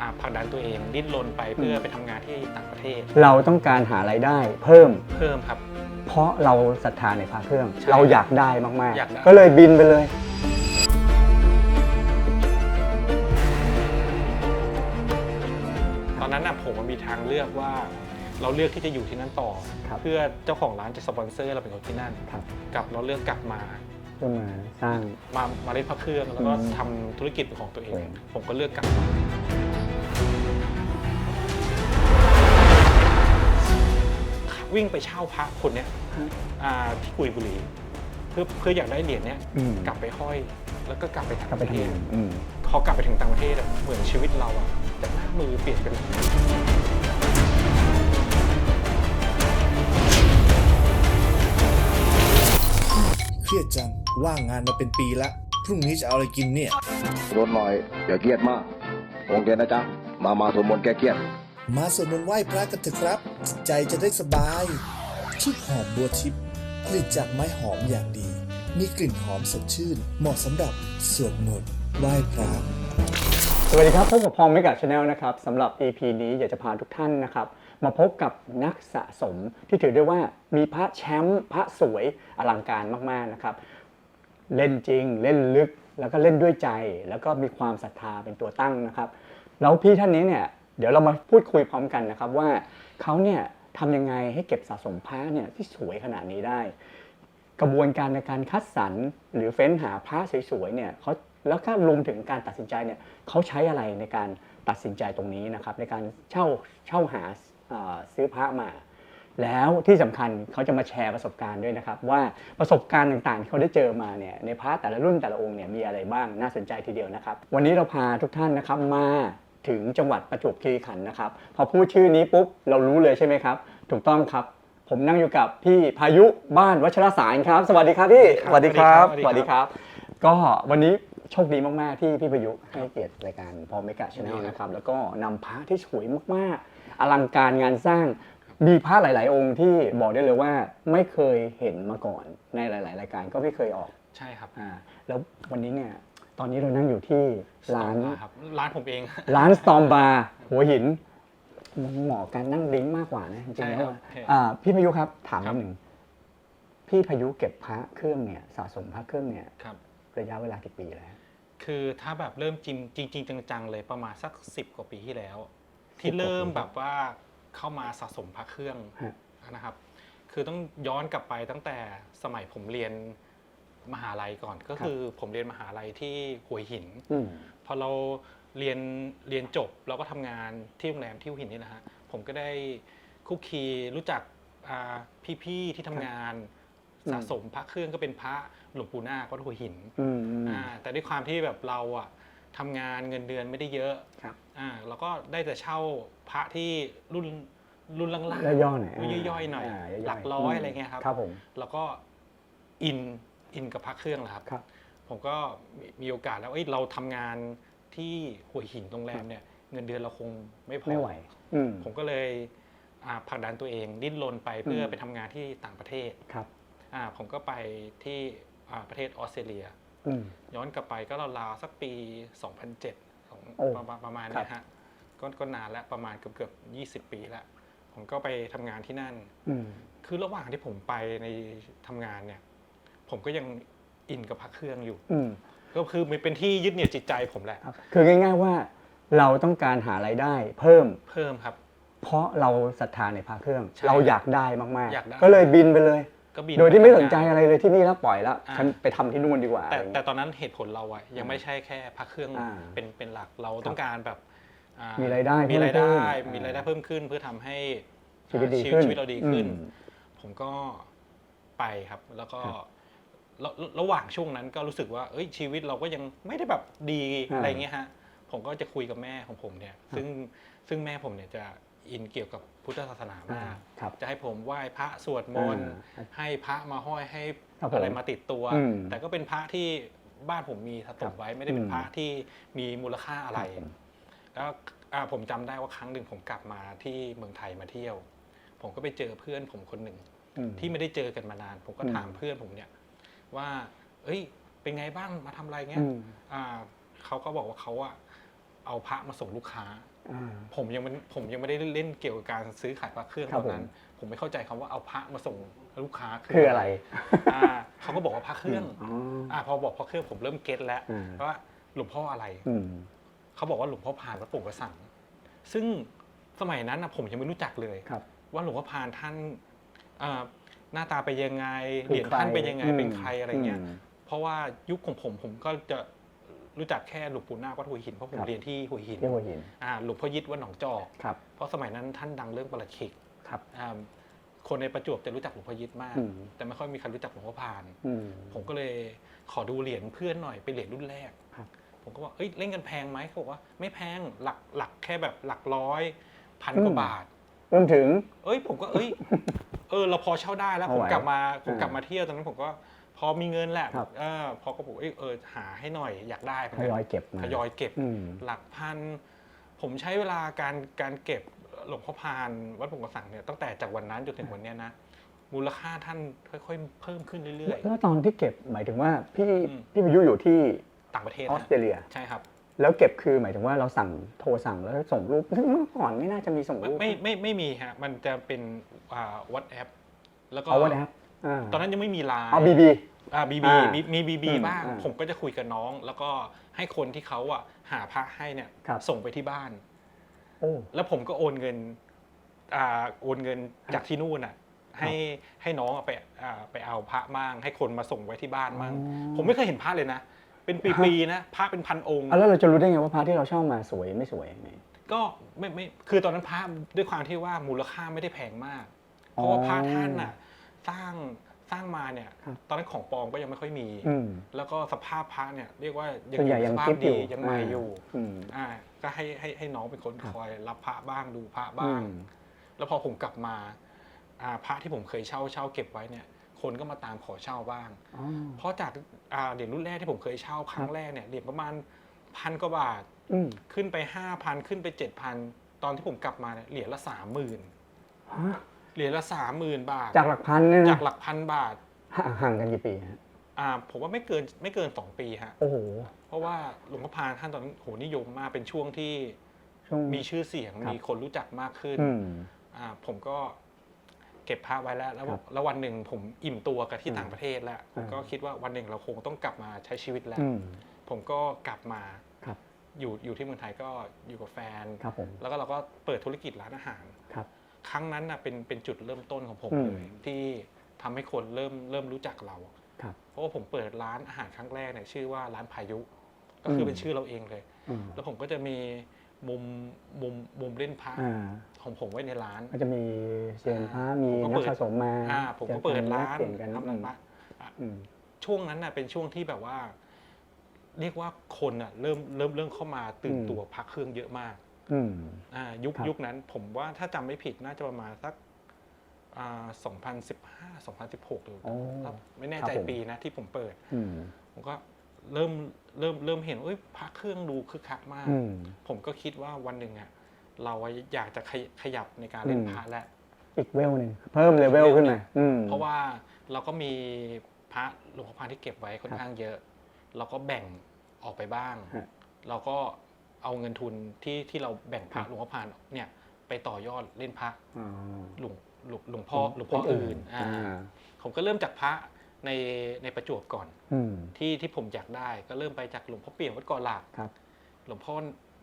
อ่าผลักดันตัวเองดิ้นรนไปเพื่อไปทำงานที่ต่างประเทศ เราต้องการหารายได้เพิ่ม เพิ่มครับ เพราะเราศรัทธาในพระเครื่อง ใช่เราอยากได้มากอยากได้ ๆ ก็เลยบินไปเลย ตอนนั้นน่ะผมมันมีทางเลือกว่าเราเลือกที่จะอยู่ที่นั่นต่อ ครับ เพื่อเจ้าของร้านจะสปอนเซอร์เราเป็นคนที่นั่นครับกับเราเลือกกลับมา เพื่อมาสร้าง มามาเล่นพระเครื่องแล้วก็อืมทำธุรกิจเป็นของตัวเองตัวเอง ผมก็เลือกกลับมา วิ่งไปเช่าพระคนเนี้ยอ่าที่กุยบุรีเพื่อเพื่ออยากได้เหรียญเนี้ยอืม กลับไปห้อย แล้วก็กลับไปต่างกลับปไประเททำศงานอืม พอกลับไปถึงต่างประเทศอะเหมือนชีวิตเราอะจากหน้ามือเปลี่ยนเป็นหลังมือ เครียดจัง ว่างงานมาเป็นปีละ พรุ่งนี้จะเอาอะไรกินเนี่ย รถหน่อยอย่าเครียดมากองค์เย็นนะจ๊ะ มา มาสวดมนต์แก้เครียด มาสวดมนต์ไหว้พระกันเถอะครับใจจะได้สบายชุดหอมบัวทิพย์ผลิตจากไม้หอมอย่างดี มีกลิ่นหอมสดชื่น เหมาะสำหรับสวดมนต์ไหว้พระสวัสดีครับพบกับพอมไม่กับชาแนลนะครับสำหรับ EP นี้อยากจะพาทุกท่านนะครับ มาพบกับนักสะสมที่ถือได้ว่ามีพระแชมป์พระสวยอลังการมากๆนะครับ เล่นจริงเล่นลึกแล้วก็เล่นด้วยใจ แล้วก็มีความศรัทธาเป็นตัวตั้งนะครับ แล้วพี่ท่านนี้เนี่ย เดี๋ยวเรามาพูดคุยพร้อมกันนะครับว่าเขาเนี่ยทำยังไงให้เก็บสะสมพระเนี่ยที่สวยขนาดนี้ได้ กระบวนการในการคัดสรรหรือเฟ้นหาพระสวยๆเนี่ยเขาแล้วก็รวมถึงการตัดสินใจเนี่ยเขาใช้อะไรในการตัดสินใจตรงนี้นะครับในการเช่าเช่าหาซื้อพระมา แล้วที่สำคัญเขาจะมาแชร์ประสบการณ์ด้วยนะครับ ว่าประสบการณ์ต่างๆ ที่เขาได้เจอมาเนี่ยในพระแต่ละรุ่นแต่ละองค์เนี่ยมีอะไรบ้างน่าสนใจทีเดียวนะครับ วันนี้เราพาทุกท่านนะครับมา ถึงจังหวัดประจวบคีรีขันธ์นะครับ พอพูดชื่อนี้ปุ๊บเรารู้เลยใช่ไหมครับ ถูกต้องครับ ผมนั่งอยู่กับพี่พายุบ้านวัชรสารครับ สวัสดีครับพี่ครับสวัสดีครับสวัสดีครับ ก็วันนี้โชคดีมากๆ ที่พี่พายุให้เกียรติรายการพอเมกะชาแนลนะครับ แล้วก็นำพระที่สวยมากๆ อลังการงานสร้างมีพระหลาย ๆ องค์ที่บอกได้เลยว่าไม่เคยเห็นมาก่อนในหลาย ๆ รายการก็ไม่เคยออกใช่ครับ อ่า แล้ววันนี้เนี่ย ตอนนี้เรานั่งอยู่ที่ร้านครับร้านผมเอง ร้าน Storm Bar หัวหินมันเหมาะการนั่งดริ้งมากกว่านะจริงใช่ๆคแล้รัวบอะโอเคอ่าพี่พายุครับถามครันิบดหนึ่งพี่พายุเก็บพระเครื่องเนี่ยสะสมพระเครื่องเนี่ยครับระยะเวลากี่ปีแล้วฮะคือถ้าแบบเริ่มจริงจริงๆจังๆเลยประมาณสักสิบกว่าปีที่แล้ว ที่10กว่าปีเริ่มแบบว่าเข้ามาสะสมพระเครื่องฮะนะครับ คือต้องย้อนกลับไปตั้งแต่สมัยผมเรียน มหาลัยก่อน ก็คือผมเรียนมหาลัยที่หัวหินอืมพอเราเรียนเรียนจบเราก็ทำงานที่โรงแรมที่หัวหินนี่นะฮะผมก็ได้คุกคีรู้จักอ่าพี่ๆที่ทำงานอืมสะสมพระเครื่องก็เป็นพระหลวงปู่นาควัดหัวหินอืมอืมอ่าแต่ด้วยความที่แบบเราอะทำงานเงินเดือนไม่ได้เยอะครับอ่าเราก็ได้แต่เช่าพระที่รุ่นรุ่นล่างแล้วย่อหน่อยรุ่นย่อยๆหน่อยาๆหลักร้อยอะไรเงี้ยครับครับผมแล้วก็อิน อินกับพระเครื่องแหละครับ ครับ ผมก็มีมีโอกาสแล้วเอ้ยเราทำงานที่หัวหินโรงแรมเนี่ยเงินเดือนเราคงไม่พอ ไม่ไหว อืม ผมก็เลยอ่าผลักดันตัวเองดิ้นรนไปเพื่ออม ไปทำงานที่ต่างประเทศครับ อ่าผมก็ไปที่อ่าประเทศออสเตรเลีย อืม ย้อนกลับไปก็ราวๆสักปี 2007ของโอ้ประมาณประมาณครัเนี้บยฮะก็ก็นานแล้วประมาณเกือบเกือบ20 ปีแล้ว ผมก็ไปทำงานที่นั่น อืม คือระหว่างที่ผมไปในทำงานเนี่ย ผมก็ยังอินกับพระเครื่องอยู่ อืมก็คือมันเป็นที่ยึดเหนี่ยวจิตใจผมแหละ ครับคือง่าย ๆว่าเราต้องการหารายได้เพิ่ม เพิ่มครับ เพราะเราศรัทธาในพระเครื่อง ใช่เราอยากได้มากอยากได้ ๆ ก็เลยบินไปเลย ก็บินโดยที่ไม่ปสนใจทำงาอะไรเลยที่นี่แล้วปล่อยแล้วอ่า ฉันไปทำที่นู่นดีกว่าแต่อะไรอย่างแต่เงี้ย ตอนนั้นเหตุผลเราอะยังไม่ใช่แค่พระเครื่องอ่าเป็นเป็นหลักเราต้องการแบบอ่มีรายได้มีรายได้เพิ่มขึ้นมีรายได้เพิ่มขึ้น เพื่อทำให้ชีวิตดีชีขึ้น ชีวิตเราดีขึ้น อืม ผมก็ไปครับ แล้วก็ครับ ระระหว่างช่วงนั้นก็รู้สึกว่าเอ้ยชีวิตเราก็ยังไม่ได้แบบดีอ่า อะไรเงี้ยฮะผมก็จะคุยกับแม่ของผมเนี่ย ซึ่งซึ่งแม่ผมเนี่ยจะอินเกี่ยวกับพุทธศาสนาอ่ามาก ครับ จะให้ผมไหว้พระสวดมนต์อ่าให้พระมาห้อยให้ครับผมอะไรมาติดตัว อืมแต่ก็เป็นพระที่บ้านผมมีสต็อกไว้ไม่ได้เป็นอืมพระที่มีมูลค่าอะไร ครับผม แล้วอ่าผมจำได้ว่าครั้งหนึ่งผมกลับมาที่เมืองไทยมาเที่ยว ผมก็ไปเจอเพื่อนผมคนหนึ่ง อืม ที่ไม่ได้เจอกันมานาน ผมก็อืมถามเพื่อนผมเนี่ย ว่า เอ้ย เป็นไงบ้างมาทำอะไรเงี้อืยมอ่าเขาก็บอกว่าเขาอะเอาพระมาส่งลูกค้าอ่าผมยังไม่ผมยังไม่ได้เล่นเกี่ยวกับการซื้อขายพระเครื่องครัตบอนนั้น ผมไม่เข้าใจคำว่าเอาพระมาส่งลูกค้าคืออะไรอ่าเขาก็บอกว่าพระเครื่องอ๋ออ่าพอบอกพระเครื่องผมเริ่มเก็ตแล้วอืมว่าหลวงพ่ออะไร อืม เขาบอกว่าหลวงพ่อพานวัดโป่งกระสัง ซึ่งสมัยนั้นนะผมยังไม่รู้จักเลย ครับ ว่าหลวงพ่อพานท่านอ่า หน้าตาเป็นยังไงคือเหรียญท่านใครเป็นยังไงอืมเป็นใครอะไรเงี้ยอืมเพราะว่ายุคของผมผมก็จะรู้จักแค่หลวงปู่นาควัดหัวหินเพราะผมครับเรียนที่หัวหินที่หัวหินอ่าหลวงพ่อยิดวัดหนองจอกครับเพราะสมัยนั้นท่านดังเรื่องประหลัดขิกครับอ่าคนในประจวบจะรู้จักหลวงพ่อยิดมากอืมแต่ไม่ค่อยมีใครรู้จักหลวงพ่อพานอืมผมก็เลยขอดูเหรียญเพื่อนหน่อยเป็นเหรียญรุ่นแรกครับผมก็ว่าเอ้ยเล่นกันแพงไหมเขาบอกว่าไม่แพงหลักหลักแค่แบบหลักร้อยพันกว่าบาท รวมถึง เอ้ยผมก็เอ้ยเออเราพอเช่าได้แล้วเอาผมไหวกลับมาผมอ่ากลับมาเที่ยวตอนนั้นผมก็พอมีเงินแหละครับเออพอก็บอกเอ้ยเออหาให้หน่อยอยากได้เหมืนทกันยอยเก็บมาทยอยเก็บ อืม หลักพัน ผมใช้เวลาการการเก็บหลวงพ่อพานวัดผงกระสังเนี่ยตั้งแต่จากวันนั้นจนถึงวันเนี้ยนะมูลค่าท่านค่อยๆ เพิ่มขึ้นเรื่อย แล้วตอนที่เก็บหมายถึงว่าพี่อืม พี่ประยุอยู่ที่ๆ ต่างประเทศออนะสเตรเลีย ใช่ครับ แล้วเก็บคือหมายถึงว่าเราสั่งโทรสั่งแล้วส่งรูปซึ่งเมื่อก่อนไม่น่าจะมีส่งไม่รูป ไม่ไม่ไม่มีฮะ มันจะเป็นอ่าวัดแอปแล้วก็เอาวันแอปอ่าตอนนั้นยังไม่มีไลน์ เอาบีบี อ่าบีบีอ่ามีบีบีอืมบ้าง อ่าผมก็จะคุยกับน้อง แล้วก็ให้คนที่เขาอะหาพระให้เนี่ยครับ ส่งไปที่บ้าน โอ้ แล้วผมก็โอนเงินอ่าโอนเงินจากที่นู่นอะ ให้ให้น้องเอาไปอ่าไปเอาพระมั่งให้คนมาส่งไว้ที่บ้านมั่งอ๋อ ผมไม่เคยเห็นพระเลยนะ เป็นปีๆนะพระเป็นพันองค์อะแล้วเราจะรู้ได้ไงว่าพระที่เราเช่ามาสวยไม่สวยยังไง ก็ไม่ไม่คือตอนนั้นพระด้วยความที่ว่ามูลค่าไม่ได้แพงมาก เพราะว่าพระท่านน่ะสร้างสร้างมาเนี่ย ครับตอนนั้นของปลอมก็ยังไม่ค่อยมี อืมแล้วก็สภาพพระเนี่ยเรียกว่ายัส่วนใหญ่อยังสภาคิพดอยู่ดียังใหม่อยู่อืม อ่าก็ให้ให้ให้น้องเป็นคนครับ คอยรับพระบ้างดูพระอืบ้างมแล้วพอผมกลับมาอ่าพระที่ผมเคยเช่าเช่าเก็บไว้เนี่ย คนก็มาตามขอเช่าบ้าง อ๋อ เพราะจากอ่าเหรียญรุ่นแรกที่ผมเคยเช่าครั้คงรับแรกเนี่ยเหรียญประมาณพันกว่าบาทอืมขึ้นไปห้าพันขึ้นไปเจ็ดพันตอนที่ผมกลับมาเนี่ยเหรียญละสามหมื่นฮะเหรียญละสามหมื่นบาทจากหลักพันเนี่ยจานะกหลักพันบาทห่างห่างกันกี่ปีฮะอ่าผมว่าไม่เกินไม่เกินสองปีฮะโอ้โหเพราะว่าหลวงพ่อพานท่านตอนนั้นโหนิยมมากเป็นช่วงที่ช่วง มีชื่อเสียงครับ มีคนรู้จักมากขึ้น อืม อ่าผมก็เก็บพระไว้แล้วแล้วครับแล้ววันหนึ่งผมอิ่มตัวกับที่อืมต่างประเทศแล้วอ่าก็คิดว่าวันหนึ่งเราคงต้องกลับมาใช้ชีวิตแล้วอืมผมก็กลับมาครับอยู่อยู่ที่เมืองไทยก็อยู่กับแฟนครับผมแล้วก็เราก็เปิดธุรกิจร้านอาหารครับ ครั้งนั้นนะเป็นเป็นจุดเริ่มต้นของผมอืมเลยที่ทำให้คนเริ่มเริ่มรู้จักเราครับเพราะว่าผมเปิดร้านอาหารครั้งแรกเนี่ยชื่อว่าร้านพายุ ก็คืออมเป็นชื่อเราเองเลยอืมแล้วผมก็จะมี มุมมุมมุมเล่นพระอ่าของผมไว้ในร้าน ก็จะมีเซียนพระมีผมก็นักเปิด สะสมมาอ่าผมก็เปิดร้านเปลี่ยนกันทำร้านพระ อืม ช่วงนั้นน่ะเป็นช่วงที่แบบว่า เรียกว่าคนอะเริ่มเริ่มเริ่มเข้ามาตื่นอืม ตัวพักเครื่องเยอะมากอืม อ่ายุคครับ ยุคนั้น ผมว่าถ้าจำไม่ผิดน่าจะประมาณสักอ่า2015 2016หรือโอ้ไม่แน่ครับใจผม ปีนะที่ผมเปิด อืม ผมก็ เริ่มเริ่มเริ่มเห็นว่าเอ้ยพักเครื่องดูคึกคักมาก อืม ผมก็คิดว่าวันหนึ่งอะเราอยากจะขยขยับในการเล่นอืมพระแล้วอีกเวลหนึ่งเพิ่มเลเวลขึ้นมาอืม เพราะว่าเราก็มีพระหลวงพ่อพานที่เก็บไว้ค่อนข้างเยอะ เราก็แบ่งออกไปบ้าง ฮะเราก็เอาเงินทุนที่ที่เราแบ่งพระครับ หลวงพ่อพานเนี่ยไปต่อยอดเล่นพระอ๋อหลวงหลวงหลวงพ่อหลวงพ่ออื่นอ่าอ่า ผมก็เริ่มจากพระ ในในประจวบก่อน อืม ที่ที่ผมอยากได้ก็เริ่มไปจากหลวงพ่อเปี่ยมวัดเกอหลากครับ หลวงพ่อ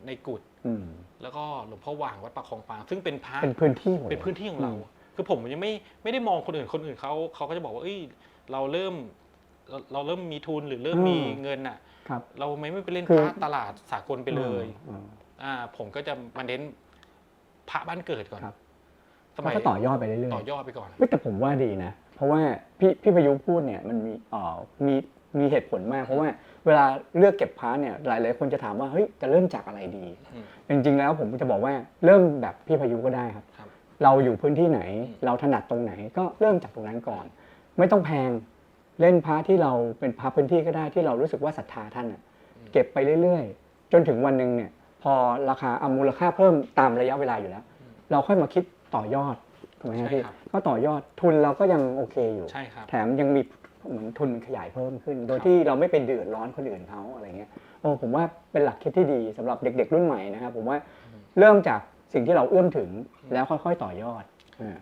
ในกุฏอืม แล้วก็หลวงพ่อหว่างวัดปากคลองปางซึ่งเป็นพระ เป็นพื้นที่หมดลย เป็นพื้นที่ของเราคือผมยังไม่ไม่ได้มองคนอื่น คนอื่นเขาเขาก็จะบอกว่า เอ้ย เราเริ่มเราเราเริ่มมีทุนหรือเริ่มมีเงินอะ ครับ เราไม่ไม่ไปเล่นคืพอ ระตลาดสากลไปเลยอืม อ่าผมก็จะมาเน้นพระบ้านเกิดก่อน ครับ สมัยแล้วก็ต่อยอดไปเรื่อยๆต่อยอดไปก่อนเฮ้ยแต่ผมว่าดีนะ เพราะว่าพี่พี่ประยุพูดเนี่ยมันมีเอ่อมีมีเหตุผลมาก เพราะว่าเวลาเลือกเก็บพาร์ทเนี่ยหลายหลายๆคนจะถามว่าเฮ้ยจะเริ่มจากอะไรดีอืมจริงๆแล้วผมจะบอกว่าเริ่มแบบพี่พายุก็ได้ครับครับเราอยู่พื้นที่ไหนอืมเราถนัดตรงไหนก็เริ่มจากตรงนั้นก่อน ไม่ต้องแพงเล่นพาร์ทที่เราเป็นพาร์ทพื้นที่ก็ได้ที่เรารู้สึกว่าศรัทธาท่านอะเก็บไปเรื่อยๆ จนถึงวันหนึ่งเนี่ยพอราคาเอามูลค่าเพิ่มตามระยะเวลาอยู่แล้ว เราค่อยมาคิดต่อยอด ถูกไหมฮะใช่พี่ครับก็ต่อยอดทุนเราก็ยังโอเคอยู่ ใช่ครับ แถมยังมีเหมือนทุนขยายเพิ่มขึ้น โดยครับที่เราไม่เป็นเดือดร้อนคนอื่นเขาอะไรเงี้ยโอ้ผมว่าเป็นหลักคิดที่ดีสำหรับเด็ก ๆ รุ่นใหม่นะครับ ผมว่าเริ่มจากสิ่งที่เราเอื้อมถึงแล้วค่อย ๆ ต่อยอดอ่า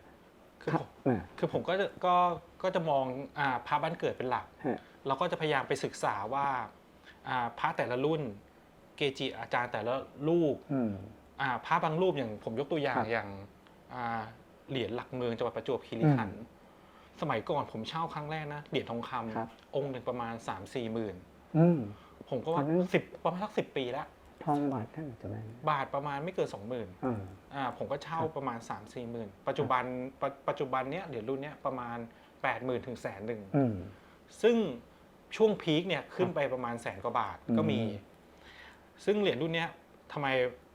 คือครับผมอ่าคือผมก็จะก็ก็จะมองอ่าพระบ้านเกิดเป็นหลักฮะเราก็จะพยายามไปศึกษาว่าอ่าพระแต่ละรุ่น เกจิอาจารย์แต่ละรูปอืมอ่าพระบางรูปอย่างผมยกตัวอย่างครับอย่างอ่า เหรียญหลักเมืองจังหวัดประจวบคีรีขันธ์สมัยก่อนผมเช่าครั้งแรกนะเหรียญทองคครับำองค์หนึ่งประมาณ3 4มสี่หมื่นอืม ผมก็ว่าตอนนั้นสิบประมาณสักสิปีแล้วทองบาทท่านจะแม่นบาทประมาณไม่เกินสองหมื่นอ่า อ่าผมก็เช่าประมาณ3 4มสี่หมื่นปัจจุบันปัจปัจจุบันเนี้ยเหรียญรุ่นเนี้ยประมาณ8 0 0 0 0ถึงแสนหนึ่ง อืม ซึ่งช่วงพีคเนี่ยขึ้นไปประมาณแสนกว่าบาทก็มี อืม ซึ่งเหรียญรุ่นเนี้ยทำไม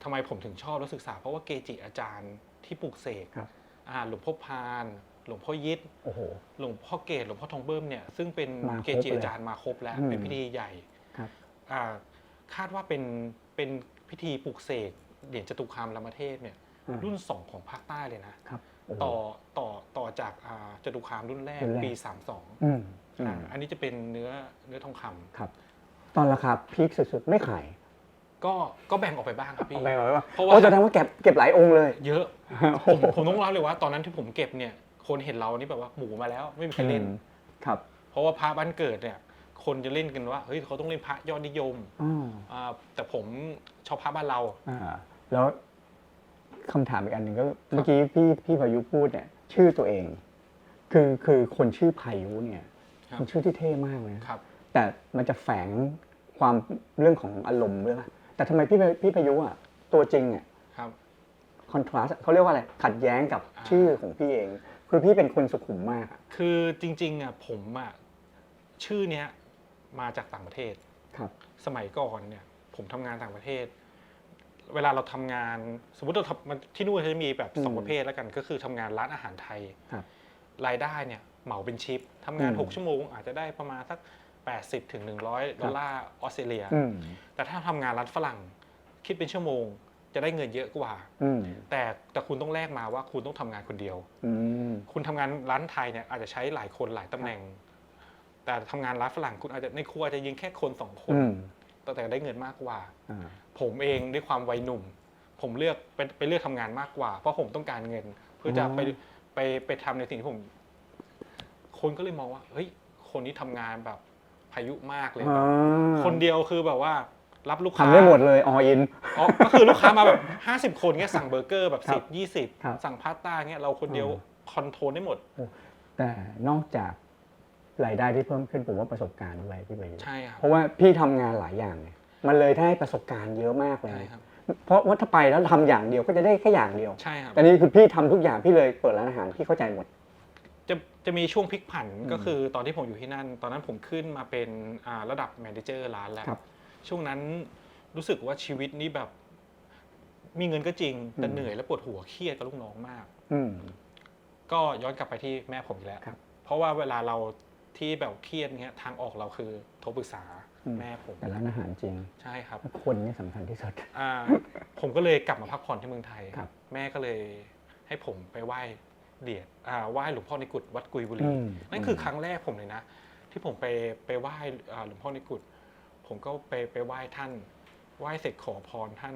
ทำไมผมถึงชอบและศึกษา เพราะว่าเกจิอาจารย์ที่ปลูกเสกครับอ่า หลวงพ่อพาน หลวงพ่อยิดโอ้โห หลวงพ่อเกตหลวงพ่อทองเบิ้มเนี่ยซึ่งเป็นมาครบเกจิอาจารย์มาครบแล้ว อืมเป็นพิธีใหญ่ครับ อ่าคาดว่าเป็นเป็นพิธีปลูกเสกเหรียญจตุคามรามเทพเนี่ยอ่ารุ่นสองของภาคใต้เลยนะ ครับโอ้โห ต่อต่อต่อจากอ่าจตุคามรุ่นแรกรุ่นแรก ปี 32อืมอือ่ามอันนี้จะเป็นเนื้อเนื้อทองคำ ครับ ตอนราคาพีคสุดๆ ไม่ขาย ก็ก็แบ่งออกไปบ้างครับพี่เอาไปไว้ว่าเพราะว่า โอ้แสดงว่าเก็บเก็บหลายองค์เลย เยอะโอ้โหผมผมต้องเล่าเลยว่าตอนนั้นที่ผมเก็บเนี่ยคนเห็นเรานี่แบบว่าหมูมาแล้วไม่มีใครเล่น อืมครับเพราะว่าพระบ้านเกิดเนี่ยคนจะเล่นกันว่าเฮ้ยเขาต้องเล่นพระยอดนิยมอ่าอ่าแต่ผมชอบพระบ้านเรา อ่า แล้วคำถามอีกอันหนึ่งก็เมื่อกี้พี่พี่พายุพูดเนี่ย ชื่อตัวเอง คือคือคนชื่อพายุเนี่ยครับ เป็นชื่อที่เท่มากเลยนะครับ แต่มันจะแฝงความเรื่องของอารมณ์ด้วยป่ะ แต่ทำไมพี่พี่พายุอะตัวจริงอะครับ คอนทราสเขาเรียกว่าอะไร ขัดแย้งกับอ่าชื่อของพี่เอง คือพี่เป็นคนสุขุมมากอะคือจริงๆอะผมอะชื่อเนี้ยมาจากต่างประเทศครับ สมัยก่อนเนี่ย ผมทำงานต่างประเทศ เวลาเราทำงาน สมมติเราทำมันที่นู่นเขาจะมีแบบสองอืมประเภทแล้วกัน ก็คือทำงานร้านอาหารไทยครับรายได้เนี่ยเหมาเป็นชิปทำงานอืม6ชั่วโมง อาจจะได้ประมาณสัก 80ถึง100 ดอลลาร์ออสเตรเลียอืมแต่ถ้าทำงานร้านฝรั่งคิดเป็นชั่วโมงจะได้เงินเยอะกว่าอืมแต่แต่คุณต้องแลกมาว่าคุณต้องทำงานคนเดียวอืมคุณทำงานร้านไทยเนี่ยอาจจะใช้หลายคนหลายตำแหน่ง แต่ทำงานร้านฝรั่งคุณอาจจะในครัวอาจจะยิงแค่คนสองคนอืมแต่แต่ได้เงินมากกว่าอ่า ผมเองด้วยความวัยหนุ่ม ผมเลือกไปไปเลือกทำงานมากกว่า เพราะผมต้องการเงิน เพื่อจะไปไปไปทำในสิ่งที่ผม คนก็เลยมองว่าเฮ้ยคนนี้ทำงานแบบ พายุมากเลยอ่าคนเดียวคือแบบว่ารับลูกค้าทำได้หมดเลยออินอ๋อก็คือลูกค้ามาแบบห้าสิบคนเงี้ยสั่งเบอร์เกอร์แบบครัสิบบยี่สิบครับสั่งพาสต้าเงี้ยเราคนเดียวอืมคอนโทรลได้หมด แต่นอกจากรายได้ที่เพิ่มขึ้นผมว่าประสบการณ์ด้วยพี่ใบยุใช่ครับเพราะว่าพี่ทำงานหลายอย่างเนี่ยมันเลยได้ประสบการณ์เยอะมากเลยใช่ครับเพราะว่าถ้าไปแล้วทำอย่างเดียวก็จะได้แค่อย่างเดียวใช่ครับแต่นี่คือพี่ทำทุกอย่างพี่เลยเปิดร้านอาหารพี่เข้าใจหมด จะจะมีช่วงพลิกผันอืมก็คือตอนที่ผมอยู่ที่นั่น ตอนนั้นผมขึ้นมาเป็นอ่าระดับแมเนเจอร์ร้านแล้วครับช่วงนั้นรู้สึกว่าชีวิตนี้แบบ มีเงินก็จริง แต่อืมเหนื่อยและปวดหัวเครียดกับลูกน้องมากอืมก็ย้อนกลับไปที่แม่ผมอีกแล้วครับเพราะว่าเวลาเราที่แบบเครียดเงี้ยทางออกเราคือโทรปรึกษาอืมแม่ผมแต่ร้านอาหารจริง ใช่ครับ คนนี่สำคัญที่สุดอ่าผมก็เลยกลับมาพักผ่อนที่เมืองไทยครับแม่ก็เลยให้ผมไปไหว้ เดียดอ่าไหว้หลวงพ่อในกุฏวัดกุยบุรี อืม นั่นคือครั้งแรกผมเลยนะ ที่ผมไปไปไหว้อ่าหลวงพ่อในกุฏผมก็ไปไปไหว้ท่าน ไหว้เสร็จขอพรท่าน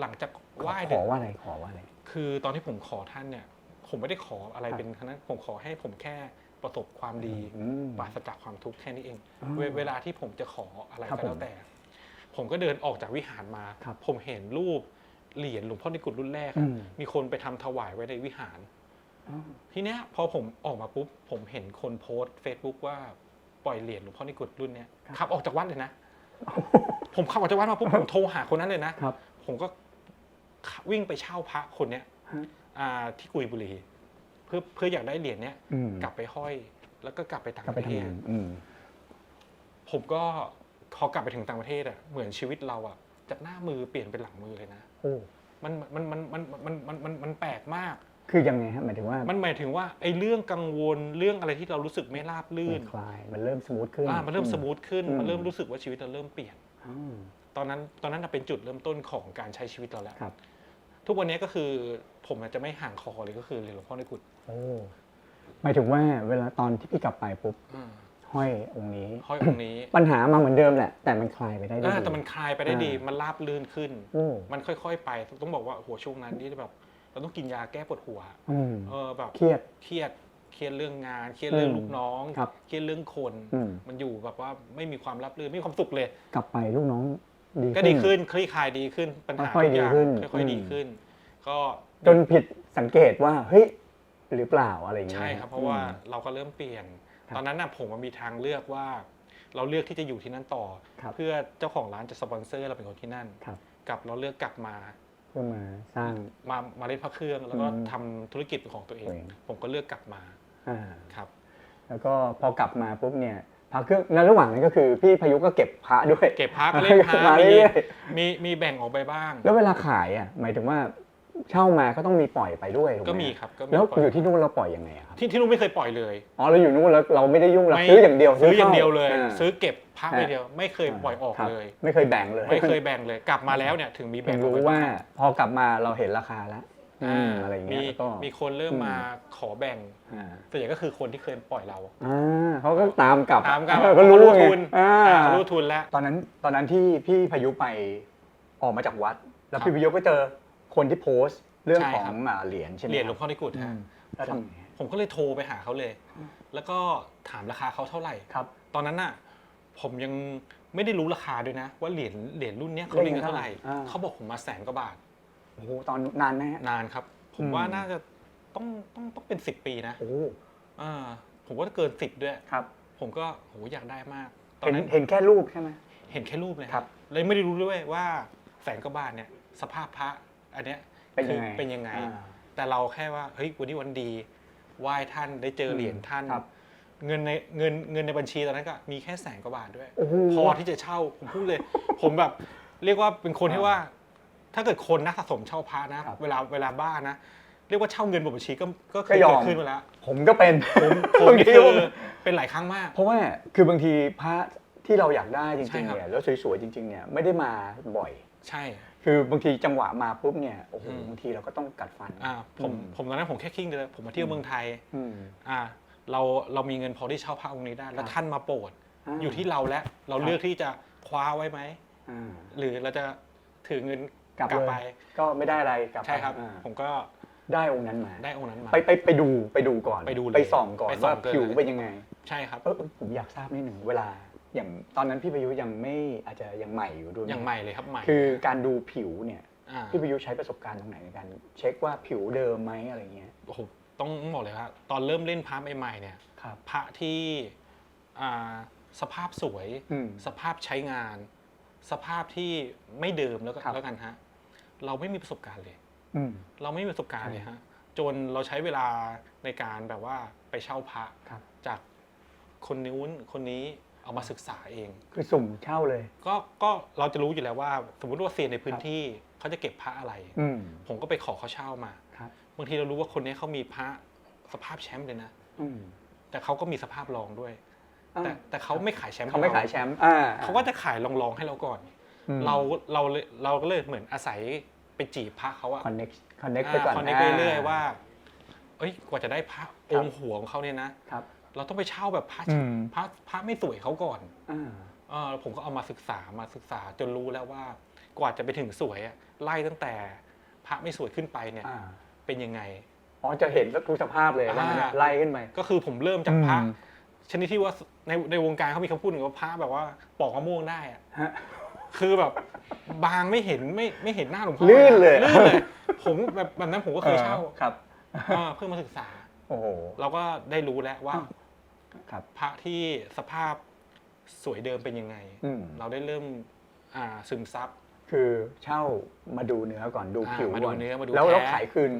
หลังจากไหว้ขเนี่อย ว่าอะไรขอว่าอะไร คือตอนที่ผมขอท่านเนี่ย ผมไม่ได้ขออะไรครับ เป็นขนาดนั้นผมขอให้ผมแค่ประสบความดีอืม ปราศจากความทุกข์แค่นี้เองอ่าเวเวลาที่ผมจะขออะไรครับก็แล้ผวมแต่ ผมก็เดินออกจากวิหารมา ครับผมเห็นรูปเหรียญหลวงพ่อในกุฏรุ่นแรกอือะมมีคนไปทำถวายไว้ในวิหารอ๋อ ทีเนี้ยพอผมออกมาปุ๊บ ผมเห็นคนโพสต์ Facebook ว่าปล่อยเหรียญหลวงพ่อในกุฏรุ่นเนี้ยขับออกจากวัดเลยนะ ผมขับออกจากวัดมาปุ๊บผมโทรหาคนนั้นเลยนะ ครับ ผมก็วิ่งไปเช่าพระคนเนี้ยฮะ อ่าที่กุยบุรี เพื่อเพื่ออยากได้เหรียญเนี้ยอืมกลับไปห้อย แล้วก็กลับไปต่างกลับปไประเททำศ งานอืม ผมก็พอกลับไปถึงต่างประเทศอะเหมือนชีวิตเราอะจากหน้ามือเปลี่ยนเป็นหลังมือเลยนะ โอ้ มันมันมันมันมันมันมันมันแปลกมาก คือยังไงฮะหมายถึงว่ามันหมายถึงว่าไอ้เรื่องกังวลเรื่องอะไรที่เรารู้สึกไม่ราบรื่นคลาย มันเริ่มสมูทขึ้น อ่ามันเริ่มสมูทขึ้น อืม มันเริ่มรู้สึกว่าชีวิตเราเริ่มเปลี่ยน อืมตอนนั้นตอนนั้นน่ะเป็นจุดเริ่มต้นของการใช้ชีวิตเราแล้ว ครับ ทุกวันนี้ก็คือผมอาจจะไม่ห่างคอเลยก็คือเหรียญหลวงพ่อในกุฏโอ้หมายถึงว่าเวลาตอนที่พี่กลับไปปุ๊บอ่าห้อยองค์นี้ ห้อยองค์นี้ปัญหามาเหมือนเดิมแหละ แต่มันคลายไปได้ดีอ่าแต่มันคลายไปได้ดี อ่ามั มันราบลื่นขึ้นโอ้มันค่อยๆไป ต้องบอกว่าโอ้โหช่วงนั้นที่แบบ เราต้องกินยาแก้ปวดหัวอืมเออแบบเครียด เครียดเครียดเรื่องงานเครียดเรื่องอืมลูกน้องครับเครียดเรื่องคน อืม มันอยู่แบบว่าไม่มีความรับรื่นไม่มีความสุขเลย กลับไปลูกน้องดี ก็ดีขึ้นคลี่คลายดีขึ้นปัญหาค่อยๆทุกางดีขึ้นค่อยๆอืมดีขึ้น ก็จนผิดสังเกตว่าเฮ้ยหรือเปล่าอะไรอย่างเงี้ย ใช่ครับเพราะว่าอืมเราก็เริ่มเปลี่ยน ครับตอนนั้นน่ะผมมันมีทางเลือกว่า เราเลือกที่จะอยู่ที่นั่นต่อ ครับเพื่อเจ้าของร้านจะสปอนเซอร์เราเป็นคนที่นั่นครับ กับเราเลือกกลับมา เพื่อมาสร้าง มามาเล่นพระเครื่อง แล้วก็อืมทำธุรกิจเป็นของตัวเอง ตัวเอง ผมก็เลือกกลับมาอ่าครับ แล้วก็พอกลับมาปุ๊บเนี่ยพระเครื่องในระหว่างนั้นก็คือพี่พายุก็เก็บพระด้วย เก็บพักเล่นพักมามีเรื่อย มีมีแบ่งออกไปบ้าง แล้วเวลาขายอะหมายถึงว่า เช่ามาก็ต้องมีปล่อยไปด้วยถูกไหก็มีครับก็มีแล้วปล่อย อยู่ที่นู่นเราปล่อยยังไงอะครับที่ที่นู้นไม่เคยปล่อยเลยอ๋อเราอยู่นู่นแล้วเราไม่ได้ยุ่งเราไม่ซื้ออย่างเดียวซื้ออย่างข้เดียวเลยาซื้อเก็บพักอ่าไปเดียว ไม่เคยปล่อยออกครับเลย ไม่เคยแบ่งเลย ไม่เคยแบ่งเลย กลับมาแล้วเนี่ยถึงมีถึแบ่งงออกรู้ไปว่า พอกลับมาเราเห็นราคาแล้วอือ่ามอะไรอย่างมีเงี้ยแล้วก็ มีคนเริ่มอืมมาขอแบ่งอ่าส่วนใหญ่ก็คือคนที่เคยปล่อยเรา อ่าเขาก็ตามกลับตามกันเออก็รู้เขาไงทุนอ่าอ่าเขารู้ทุนแล้ว ตอนนั้นตอนนั้นที่พี่พายุไปออกมาจากวัด แล้วครับ พี่พายุก็เจอ คนที่โพสต์เรื่องใช่ของครับอ่าเหรียญใช่ไหมเหรียญหลวงคพ่อในกุฏอืฮะมแล้วทำไงผมก็เลยโทรไปหาเขาเลย แล้วก็ถามราคาเขาเท่าไหร่ ครับ ตอนนั้นน่ะผมยังไม่ได้รู้ราคาด้วยนะ ว่าเหรียญเหรียญรุ่นเนี้ยเขาเล่นกันเท่าไหร่อ่า เขาบอกผมมาแสนกว่าบาทโอ้โหตอนนานไหมฮะ นานครับ ผมอืม ว่าน่าจะต้องต้องต้องเป็นสิบปีนะโอ้อ่าผมว่าเกินสิบด้วย ครับผมก็โหอยากได้มาก ตอนเห็นนั้นเห็นแค่รูปใช่ไหม เห็นแค่รูปเลยครับ เลยไม่ได้รู้ด้วยว่าแสนกว่าบาทเนี่ยสภาพพระ อันเนี้ยเป็นคืยังไงเป็นยังไง อ่า แต่เราแค่ว่าเฮ้ยวันนี้วันดีไหว้ท่านได้เจอเหรียญท่าน ครับ เงินในเงินเงินในบัญชีตอนนั้นก็มีแค่แสนกว่าบาทด้วย โอ้โห พอที่จะเช่าผมพูดเลย ผมแบบเรียกว่าเป็นคนที่ว่า ถ้าเกิดคนนักสะสมเช่าพระนะ ครับเวลาเวลาบ้านะเรียกว่าเช่าเงินบนบัญชีก็ก็เคก็ยยอเกิมดขึ้นมาแล้วผมก็เป็นผมผมบางนี่ทีคือผมเป็นหลายครั้งมาก เพราะว่าคือบางทีพระที่เราอยากได้จใช่ริงคๆรับ เนี่ยแล้วสวยๆจริงๆเนี่ยไม่ได้มาบ่อย ใช่ คือบางทีจังหวะมาปุ๊บเนี่ยโอ้โหอืม บางทีเราก็ต้องกัดฟัน อ่าผมอืม ผมตอนนั้นผมแค่คิดเลยผมมาเที่ยวเมืองไทยอืม อ่าเราเรามีเงินพอที่เช่าพระองค์นี้ได้ แล้วครับ ท่านมาโปรดอ่าอยู่ที่เราแล้วเราครับเลือกที่จะคว้าไว้ไหม อ่า หรือเราจะถือเงินกลับกลับเลยไป ก็ไม่ได้อะไรกลับใช่ครับ อ่าผมก็ได้องค์นั้นมา ได้องค์นั้นมา ไปไปไปดูไปดูก่อนไปดูเลยไปส่องก่อนไปส่อว่างเกิน ผิวเลยเป็นยังไงใช่ครับเออเออผมอยากทราบนิดหนึ่งเวลา อย่างตอนนั้นพี่ประยุทธ์ยังไม่อาจจะยังใหม่อยู่ด้วยอย่างใหม่เลยครับใหม่คือการดูผิวเนี่ยาพี่ประยุทธ์ใช้ประสบการณ์ตรงไหนในการเช็คว่าผิวเดิมไหมอะไรเงี้ยโอ้โหต้องบอกเลยครับตอนเริ่มเล่นพระใหม่ๆเนี่ยครับพระที่อ่าสภาพสวยอืมสภาพใช้งาน สภาพที่ไม่เดิมแล้วก็ครับแล้วกันฮะเราไม่มีประสบการณ์เลยอืมเราไม่มีประสบการณ์ใช่เลยฮะจนเราใช้เวลาในการแบบว่าไปเช่าพระครับจากคนนู้นคนนี้ เอามาศึกษาเอง คือสุ่มเช่าเลย ก็ก็เราจะรู้อยู่แล้วว่า สมมติว่าเซียนในพื้นที่เขาจะเก็บพระอะไร อืม ผมก็ไปขอเขาเช่ามาครับ บางทีเรารู้ว่าคนนี้เขามีพระสภาพแชมป์เลยนะ อืมแต่เขาก็มีสภาพรองด้วย อ่าแต่แต่เขาไม่ขายแชมป์เขาไม่ให้รขายแชมป์อ่าเขาก็จะขายรองๆให้เราก่อน อืม เราเราเลยเราก็เลยเหมือนอาศัยไปจีบพระเขาอะคอนเน็กคอนเน็กไปก่อน คอนเนคไปเรื่อยๆว่า เอ้ย กว่าจะได้พระครัอบงค์หัวของเขาเนี่ยนะ ครับ เราต้องไปเช่าแบบพระอืม พระพระไม่สวยเขาก่อนอ่าเออผมก็เอามาศึกษามาศึกษาจนรู้แล้วว่ากว่าจะไปถึงสวยอะไล่ตั้งแต่พระไม่สวยขึ้นไปเนี่ยอ่าเป็นยังไง อ๋อจะเห็นทุกสภาพเลยว่าอ่า ไล่ขึ้นไป ก็คือผมเริ่มจากพระอืม ชนิดที่ว่าในในวงการเขามีคำพูดหนึ่งว่าพระแบบว่าปอกมะม่วงได้อะฮะ คือแบบบางไม่เห็นไม่ไม่เห็นหน้าหลวงพ่อลื่นเลย ลื่นเลย ผมแบบแบบนั้นผมก็เคยเช่าครับ เออเพื่อมาศึกษา โอ้โห เราก็ได้รู้แล้วว่าอ้าวครับ พระที่สภาพสวยเดิมเป็นยังไง อืม เราได้เริ่มอ่าซึมซับ คือเช่ามาดูเนื้อก่อนดูอ่าผิวมาดูก่อนเนื้อมาดูแล้วเราแท้ขายคืน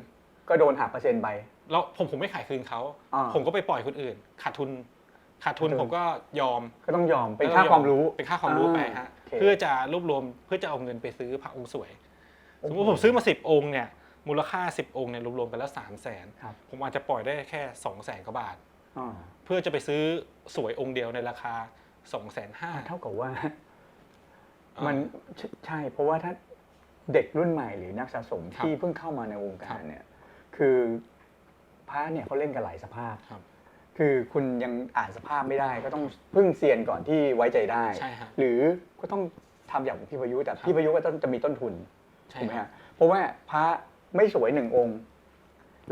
ก็โดนหักเปอร์เซ็นต์ไป แล้วผมผมไม่ขายคืนเขา อ่าผมก็ไปปล่อยคนอื่น ขาดทุน ขาดทุนขาดทุน ผมก็ยอมก็ต้องยอมเป็นค่าความรู้เป็นค่าความรู้ไปฮะาโคเพื่อจะรวบรวมเพื่อจะเอาเงินไปซื้อพระองค์สวยโอ้สโหมมติผมซื้อมาสิบองค์เนี่ย มูลค่าสิบองค์เนี่ยรวมๆไปแล้วสามแสนครับ ผมอาจจะปล่อยได้แค่สองแสนกว่าบาท อ่าเพื่อจะไปซื้อสวยองค์เดียวในราคาสองแสนห้า เท่ากับว่าอ่ามัมันใช่ใช่ เพราะว่าถ้าเด็กรุ่นใหม่หรือนักสะสมครับที่เพิ่งเข้ามาในวงกาครัรบเนี่ย คือพระเนี่ยเขาเล่นกันหลายสภาพครับ คือคุณยังอ่านสภาพไม่ได้ ก็ต้องพึ่งเซียนก่อนที่ไว้ใจได้ ใช่ฮะ หรือก็ต้องทำอย่างพี่พายุแต่พี่พายุก็ต้องจะมีต้นทุนใช่ถูกไหมครับฮะเพราะว่าพระ ไม่สวยหนึ่งองค์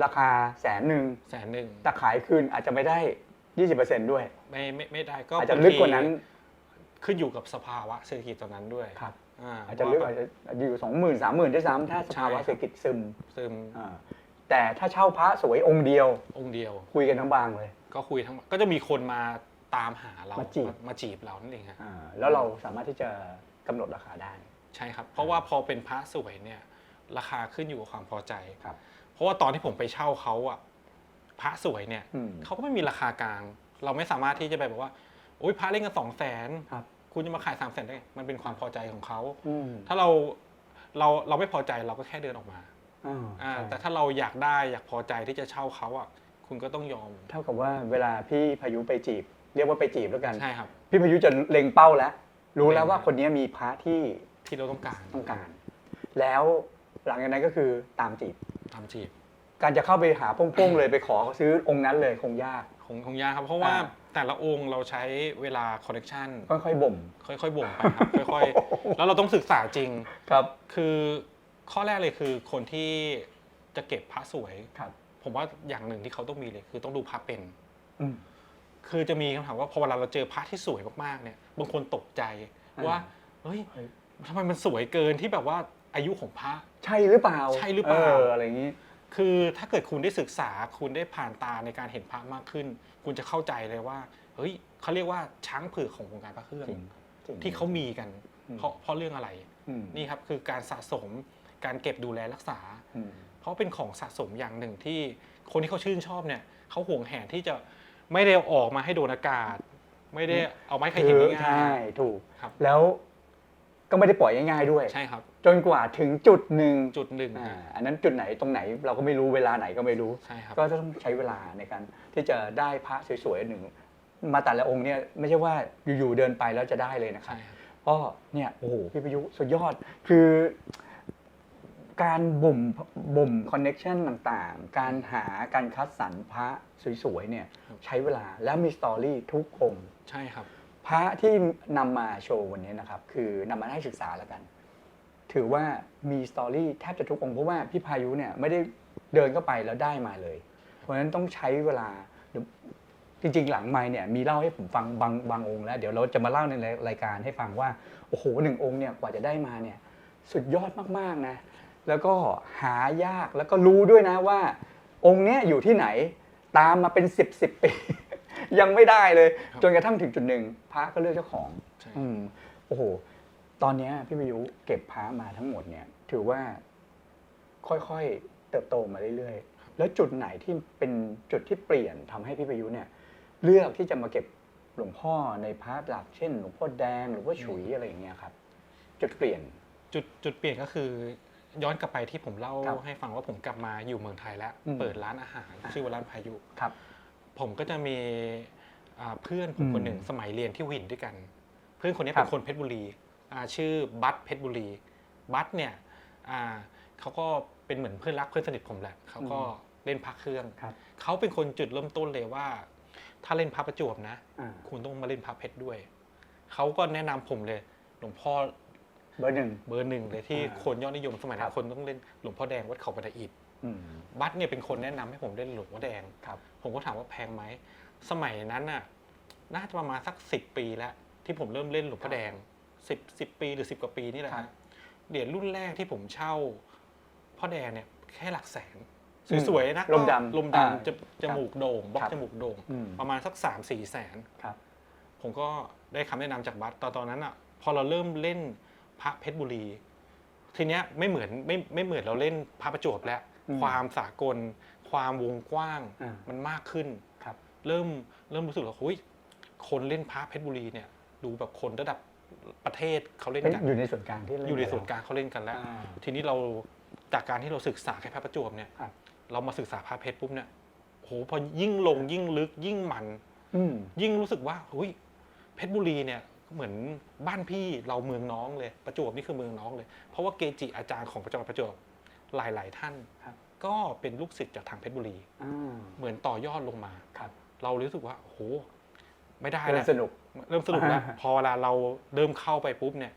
ราคาแสนหนึ่งแสนหนึ่งแต่ขายคืนอาจจะไม่ได้ 20%ด้วย ไม่ไม่ไม่ได้ก็อาจจะลึกกว่านั้นบงทีขึ้นอยู่กับสภาวะเศรษฐกิจตอนนั้นด้วยครับอ่าอาจจะลึกอาจจะอยู่สองหมื่นสามหมื่นด้วยซ้ำถ้าสภาวะใช่เศรษฐกิจซึมซึมอ่าแต่ถ้าเช่าพระสวยองค์เดียว องค์เดียว คุยกันทั้งบางเลย ก็คุยทั้งก็จะมีคนมาตามหาเรามาจีบมาจีบเรานั่นเองฮะอ่าแล้วเราสามารถที่จะกำหนดราคาได้ ใช่ครับ เพราะว่าพอเป็นพระสวยเนี่ย ราคาขึ้นอยู่กับความพอใจครับ เพราะว่าตอนที่ผมไปเช่าเขาอะพระสวยเนี่ยอืม เขาก็ไม่มีราคากลาง เราไม่สามารถที่จะไปบอกว่าโอ้ยพระเล่นกันสองแสนครับ คุณจะมาขายสามแสนได้ไงมันเป็นความพอใจของเขา อืมถ้าเราเราเราไม่พอใจเราก็แค่เดินออกมาอ่าอ่าใช่แต่ถ้าเราอยากได้อยากพอใจที่จะเช่าเขาอะคุณก็ต้องยอมเท่ากับว่าเวลาพี่พายุไปจีบ เรียกว่าไปจีบแล้วกัน ใช่ครับ พี่พายุจะเล็งเป้าแล้ว รู้แล้วเล็งว่าคนนี้มีพระที่ที่เราต้องการ ต้องการ แล้ว หลังจากนั้นก็คือตามจีบ ตามจีบ การจะเข้าไปหาโป้งๆเลยไปขอซื้อองค์นั้นเลยคงยาก คงคงยากครับ เพราะว่าอ่า แต่ละองค์เราใช้เวลาคอนเนคชั่นค่อยๆบ่ม ค่อยๆบ่มไปครับ ค่อยๆ แล้วเราต้องศึกษาจริง ครับคือข้อแรกเลยคือคนที่จะเก็บพระสวย ครับผมว่าอย่างหนึ่งที่เขาต้องมีเลย คือต้องดูพระเป็น อืม คือจะมีคำถามว่าพอเวลาเราเจอพระที่สวยมากๆเนี่ยบางคนตกใจอ่าว่า เฮ้ยเฮ้ยทำไมมันสวยเกินที่แบบว่า อายุของพระ ใช่หรือเปล่าใช่หรือเปล่า อะไรอย่างนี้ คือถ้าเกิดคุณได้ศึกษาคุณได้ผ่านตาในการเห็นพระมากขึ้น คุณจะเข้าใจเลยว่า เฮ้ยเขาเรียกว่าช้างเผือกของวงการพระเครื่องจริงจริงที่เขามีกันอืมเพราะเพราะเรื่องอะไรอืมนี่ครับคือการสะสมการเก็บดูแลรักษาอืมเพราะเป็นของสะสมอย่างหนึ่งที่คนที่เขาชื่นชอบเนี่ยเขาห่วงแหนที่จะไม่ได้เอาออกมาให้โดนอากาศ ไม่ได้เอาไม้ใครเห็นคือง่าใช่ยถูกครับแล้ว ก็ไม่ได้ปล่อยง่ายๆด้วยๆใช่ครับ จนกว่าถึงจุดหนึ่งจุดหนึ่งอ่าฮะอันนั้นจุดไหนตรงไหนเราก็ไม่รู้เวลาไหนก็ไม่รู้ ใช่ครับ ก็ต้องใช้เวลาในการที่จะได้พระสวยๆหนึ่ง มาแต่ละองค์เนี่ยไม่ใช่ว่าอยู่ๆเดินไปแล้วจะได้เลยนะครับ ใช่ครับ ก็เนี่ยโอ้โหพี่ประยุทธ์สุดยอดคือการบ่มบ่มคอนเน็ชันต่างๆ การหาการคัดสรรพระสวยๆเนี่ยใช้เวลาแล้วมีสตอรี่ทุกองค์ ใช่ครับ พระที่นำมาโชว์วันนี้นะครับ คือนำมาให้ศึกษาแล้วกัน ถือว่ามีสตอรี่แทบจะทุกองค์เพราะว่าพี่พายุเนี่ยไม่ได้เดินเข้าไปแล้วได้มาเลย เพราะฉะนั้นต้องใช้เวลาจริงๆ หลังไมค์เนี่ยมีเล่าให้ผมฟังบางบางองค์แล้วเดี๋ยวเราจะมาเล่าในรายการให้ฟังว่าโอ้โหหนึ่งองค์เนี่ยกว่าจะได้มาเนี่ยสุดยอดมากๆนะแล้วก็หายากแล้วก็รู้ด้วยนะว่า องค์เนี้ยอยู่ที่ไหนตามมาเป็น 10บสปี ยังไม่ได้เลยครับจนกระทั่งถึงจุดหนึ่งพระก็เลือกเจ้าของใช่อืมโอ้โห ตอนเนี้ยพี่วิยุเก็บพระมาทั้งหมดเนี่ย ถือว่าค่อยๆเติบโตมาเรื่อยๆ แล้วจุดไหนที่เป็นจุดที่เปลี่ยนทำให้พี่วิยุเนี่ย เลือกที่จะมาเก็บหลวงพ่อในพระหลักเช่นหลวงพ่อแดงหรือว่าฉุยอะไรอย่างเงี้ยครับ จุดเปลี่ยนจุดจุดเปลี่ยนก็คือ ย้อนกลับไปที่ผมเล่าครับให้ฟังว่าผมกลับมาอยู่เมืองไทยแล้วอืมเปิดร้านอาหารชื่อว่าร้านพายุครับ ผมก็จะมีอ่าเพื่อนผอืมมคนหนึ่งสมัยเรียนที่วินด้วยกัน เพื่อนคนนี้ครัเป็บนคนเพชรบุรีอ่าชื่อบัตเพชรบุรี บัตเนี่ยอ่าเขาก็เป็นเหมือนเพื่อนรักเพื่อนสนิทผมแหละเขาก็เล่นพักเครื่องครับเขาเป็นคนจุดเริ่มต้นเลยว่า ถ้าเล่นพระประจวบนะอ่าคุณต้องมาเล่นพระเพชรด้วยเขาก็แนะนำผมเลย หลวงพ่อเบอร์หนึ่งเบอร์หนึ่งเลยที่อ่าคนยอดนิยมสมัยครันั้นบคนต้องเล่นหลวงพ่อแดงวัดเขาบันไดอิฐอืม บัตเนี่ยเป็นคนแนะนำให้ผมเล่นหลวงพ่อแดงครับผมก็ถามว่าแพงไหมสมัยนั้นน่ะน่าจะประมาณสักสิบปีแล้ว ที่ผมเริ่มเล่นหลวงพ่อแดงสิบสิบปีหรือสิบกว่าปีนี่แหละครัฮะบเหรียญรุ่นแรกที่ผมเช่าพ่อแดงเนี่ยแค่หลักแสนอืมสวยๆนะลมดำลมอ่าดำจะจมูกโด่งบล็อครักบจมูกโด่งอืมประมาณสักสามสี่แสนครับผมก็ได้คำแนะนำจากบัตตอนตอนนั้นอะ พอเราเริ่มเล่นพระเพชรบุรี ทีเนี้ยไม่เหมือนไม่ไม่เหมือนเราเล่นพระประจวบแล้วอืม ความสากล ความวงกว้างอ่ามันมากขึ้นครับเริ่มเริ่มรู้สึกว่าหุยคนเล่นพระเพชรบุรีเนี่ยดูแบบคนระดับประเทศเขาเล่นเป็นกันอยู่ในส่วนกลางที่เล่นอยู่ในส่วนกลางเขาเล่นกันแล้วอ่าทีนี้เราจากการที่เราศึกษาแค่พระประจวบเนี่ยครับเรามาศึกษาพระเพชรปุ๊บเนี่ยโหพอยิ่งลงยิ่งลึกยิ่งมันอืมยิ่งรู้สึกว่าหุยเพชรบุรีเนี่ยเหมือนบ้านพี่เราเมืองน้องเลยประจวบนี่คือเมืองน้องเลย เพราะว่าเกจิอาจารย์ของประจวบประจวบ หลายๆท่าน ครับก็เป็นลูกศิษย์จากทางเพชรบุรี อ่าเหมือนต่อยอดลงมา ครับเรารู้สึกว่าโอ้โหไม่ได้เริ่แล้มวสนุก เริ่มสนุกแล้วอ่าพอเวลาเราเริ่มเข้าไปปุ๊บเนี่ย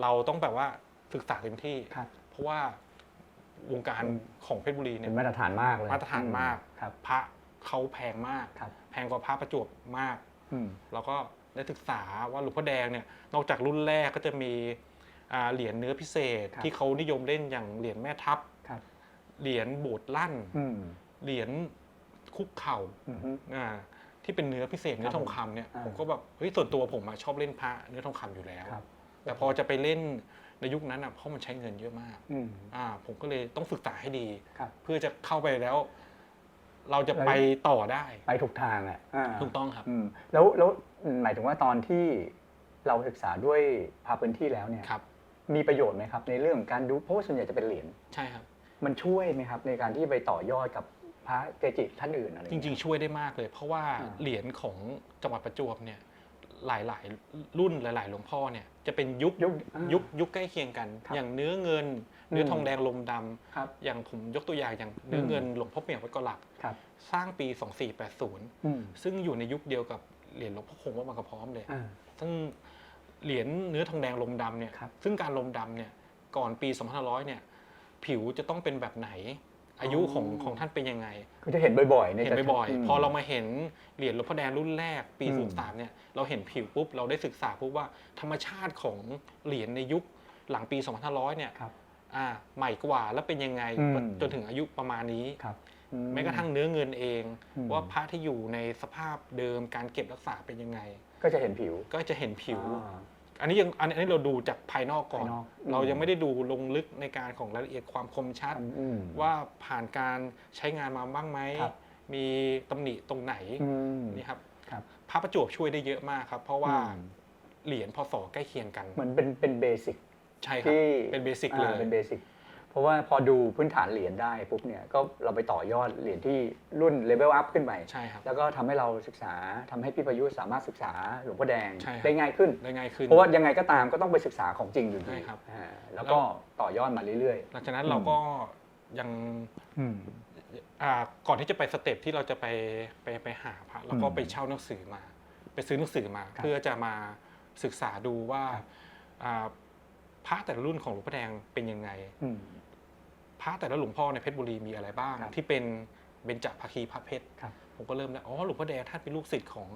เราต้องแบบว่าศึกษาเต็มที่ ครับ เพราะว่าวงการของเพชรบุรีเนี่เป็ยนมาตรฐานมากเลยมาตรฐานมากครับ พระเขาแพงมาก ครับ แพงกว่าพระประจวบมาก อืมแล้วก็ได้ศึกษาว่าหลวงพ่อแดงเนี่ย นอกจากรุ่นแรกก็จะมีอ่า เหรียญเนื้อพิเศษครับ ที่เขานิยมเล่นอย่างเหรียญแม่ทัพ ครับเหรียญโบสถ์ลั่น อืมเหรียญคุกเข่าอืมฮึอ่าที่เป็นเนื้อพิเศษเนื้อทองคำเนี่ยอ่าผมก็แบบเฮ้ยส่วนตัวผมอะชอบเล่นพระเนื้อทองคำอยู่แล้ว ครับ แต่พอจะไปเล่นในยุคนั้นอะเพราะมันใช้เงินเยอะมากอืมอ่าผมก็เลยต้องศึกษาให้ดี ครับ เพื่อจะเข้าไปแล้ว เราจะแล้วไปต่อได้ไปถูกทางอะอ่าถูกต้องครับ อืมแล้วแล้วหมายถึงว่าตอนที่เราศึกษาด้วยพาพื้นที่แล้วเนี่ย ครับ มีประโยชน์ไหมครับ ในเรื่องของการดูเพราะว่าส่วนใหญ่จะเป็นเหรียญใช่ครับ มันช่วยไหมครับ ในการที่ไปต่อยอดกับพระเกจิท่านอื่นอะไรจริง ๆ ช่วยได้มากเลย เพราะว่าอ่าเหรียญของจังหวัดประจวบเนี่ยหลายๆ รุ่นหลาย ๆ หลวงพ่อเนี่ยจะเป็นยุคยุคอ่ายุคยุคใกล้เคียงกันครับอย่างเนื้อเงิน เนื้ออมทองแดงลมดำครับอย่างผมยกตัวอย่างอย่างเนื้ออมเงินหลวงพ่อเปี่ยมวัดเกาหลักครับสร้างปี 2480อืมซึ่งอยู่ในยุคเดียวกับเหรียญหลวงพ่อคงวัดบางกระพร้อมเลยอ่าซึ่ง เหรียญเนื้อทองแดงลมดำเนี่ยครับ ซึ่งการลมดำเนี่ยก่อนปี2500เนี่ยผิวจะต้องเป็นแบบไหน อายุของอ๋อของท่านเป็นยังไง ก็จะเห็นบ่อยๆเห็นบ่อยมๆพอเรามาเห็นเหรียญหลวงพ่อแดงรุ่นแรกปี อืม 03 เนี่ย เราเห็นผิวปุ๊บ เราได้ศึกษาปุ๊บว่าธรรมชาติของเหรียญในยุคหลังปี 2500 เนี่ยครับ อ่าใหม่กว่าแล้วเป็นยังไงอืม จนถึงอายุประมาณนี้ ครับอืแม้กระทั่งเนื้อเงินเอง อืม ว่าพระที่อยู่ในสภาพเดิมการเก็บรักษาเป็นยังไง ก็จะเห็นผิวก็จะเห็นผิว อ่า อันนี้ยังอันนี้เราดูจากภายนอกก่อน ภายนอกอืมเรายังไม่ได้ดูลงลึกในการของรายละเอียดความคมชัด อืมว่าผ่านการใช้งานมาบ้างไหม ครับ มีตำหนิตรงไหนอืม นี่ครับครับ พระประจวบช่วยได้เยอะมากครับ เพราะว่าอืมเหรียญพศใกล้เคียงกัน เหมือนเป็นเป็นเบสิกใช่ครับ ที่เป็นเบสิกอ่าเลยเป็นเบสิก เพราะว่าพอดูพื้นฐานเหรียญได้ปุ๊บเนี่ยก็เราไปต่อยอดเหรียญที่รุ่นเลเวลอัพขึ้นไปใช่ครับ แล้วก็ทำให้เราศึกษาทำให้พี่ประยุทธ์สามารถศึกษาหลวงพ่อแดงใช่ครับ ได้ง่ายขึ้น ได้ง่ายขึ้น เพราะว่ายังไงก็ตามก็ต้องไปศึกษาของจริงอยู่ดีใช่ครับ อ่าแล้วก็ต่อยอดมาเรื่อย หลังจากนั้นอืมเราก็ยังๆ อืม อ่าก่อนที่จะไปสเต็ปที่เราจะไปไปไปหาพระเราก็อืมไปเช่าหนังสือมา ไปซื้อหนังสือมา ครับ เพื่อจะมาศึกษาดูว่าครับอ่าพระแต่ละรุ่นของหลวงพ่อแดงเป็นยังไง อืม พระแต่ละหลวงพ่อในเพชรบุรีมีอะไรบ้างครับที่เป็นเบญจภาคีพระเพชรครับผมก็เริ่มแล้วอ๋อหลวงพ่อแดงท่านเป็นลูกศิษย์ของ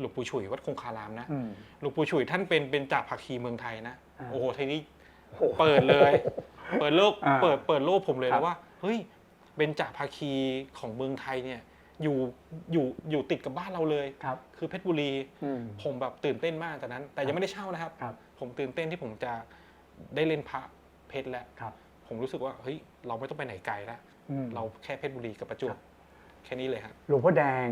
หลวงปู่ฉุยวัดคงคารามนะอืมหลวงปู่ฉุยท่านเป็นเบญจภาคีเมืองไทยนะอ่าโอ้โหทีนี้โอ้โหเปิดเลย เปิดโลกอ่าเปิดเปิดโลกผมเลยครัแล้บวว่าเฮ้ยเบญจภาคีของเมืองไทยเนี่ยอยู่อยู่อยู่ติดกับบ้านเราเลยครับคือเพชรบุรีอืมผมแบบตื่นเต้นมากตอนนั้น แต่ยังไม่ได้เช่านะครับครับผมตื่นเต้นที่ผมจะได้เล่นพระเพชรแล้วครับ ผมรู้สึกว่าเฮ้ยเราไม่ต้องไปไหนไกลแล้วอืมเราแค่เพชรบุรีกับประจวบแค่นี้เลยครับ หลวงพ่อแดง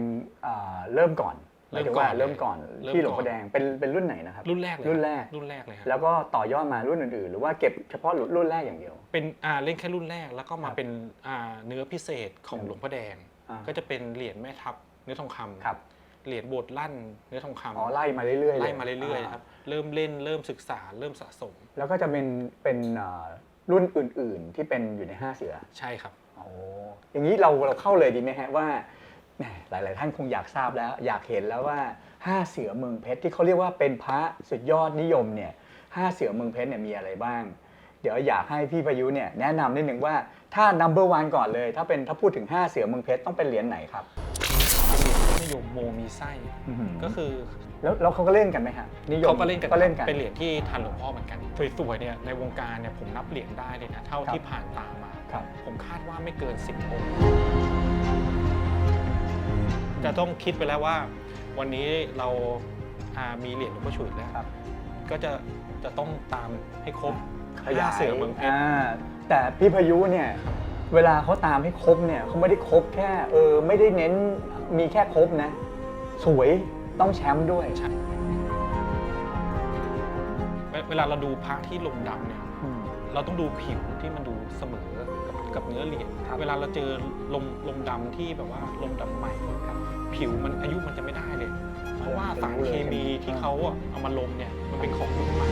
อ่าเริ่มก่อนเริ่มหายถึงก่อนว่าเริ่มก่อนเริ่มที่หลวงก่พ่อนอแดงเป็นเป็นรุ่นไหนนะครับ รุ่นแรกเลยรุ่นแรก รุ่นแรกเลยครับแล้วก็ต่อยอดมารุ่นอื่นๆ หรือว่าเก็บเฉพาะรุ่นแรกอย่างเดียว เป็นอ่าเล่นแค่รุ่นแรกแล้วก็มาครับเป็นอ่าเนื้อพิเศษของอืมหลวงพ่อแดง อ่าก็จะเป็นเหรียญแม่ทับเนื้อทองคำครับ เหรียญโบสถ์ลั่นเนื้อทองคำอ๋อไล่มาเรื่อยๆไล่มาเรื่อยๆครับเริ่มเล่นเริ่มศึกษาเริ่มสะสม แล้วก็จะเป็นเป็นอ่า รุ่นอื่น ๆ ที่เป็นอยู่ในห้าเสือใช่ครับ โอ้อย่างนี้เราเราเข้าเลยดีไหมฮะว่าแหมหลาย ๆ ท่านคงอยากทราบแล้ว อยากเห็นแล้วว่าห้าเสือเมืองเพชรที่เขาเรียกว่าเป็นพระสุดยอดนิยมเนี่ยห้าเสือเมืองเพชรเนี่ยมีอะไรบ้าง เดี๋ยวอยากให้พี่ประยุทธ์เนี่ยแนะนำนิดนึงว่าถ้า number one ก่อนเลย ถ้าเป็นถ้าพูดถึงห้าเสือเมืองเพชรต้องเป็นเหรียญไหนครับ นิยมโมมีไส้อื้อหือก็คือแล้วแล้วเขาก็เล่นกันไหมฮะนิยมเขาก็เล่นกันก็เล่นกันเป็นเหรียญที่ทันหลวงพ่อเหมือนกันสวยๆเนี่ยในวงการเนี่ยผมนับเหรียญได้เลยนะเท่าครับที่ผ่านตามาครับผมคาดว่าไม่เกิน10องค์จะต้องคิดไปแล้วว่า วันนี้เราอ่ามีเหรียญหลวงพ่อฉุยแล้วครับก็จะจะต้องตามให้ครบขยายห้เสือเมืองเพชรอ่าแต่พี่พายุเนี่ยเวลาเขาตามให้ครบเนี่ยเขาไม่ได้ครบแค่เออไม่ได้เน้น มีแค่ครบนะ สวยต้องแชมป์ด้วย ใช่ เวเวลาเราดูพระที่ลงดำเนี่ยอืมเราต้องดูผิวที่มันดูเสมอกับกับเนื้อเหรียญครับ เวลาเราเจอลมลมดำที่แบบว่าลมดำใหม่ครับผิวมันอายุมันจะไม่ได้เลย เพราะว่าสารเคมีที่เขาอะเอามาลงเนี่ยมันเป็นของรุ่นใหม่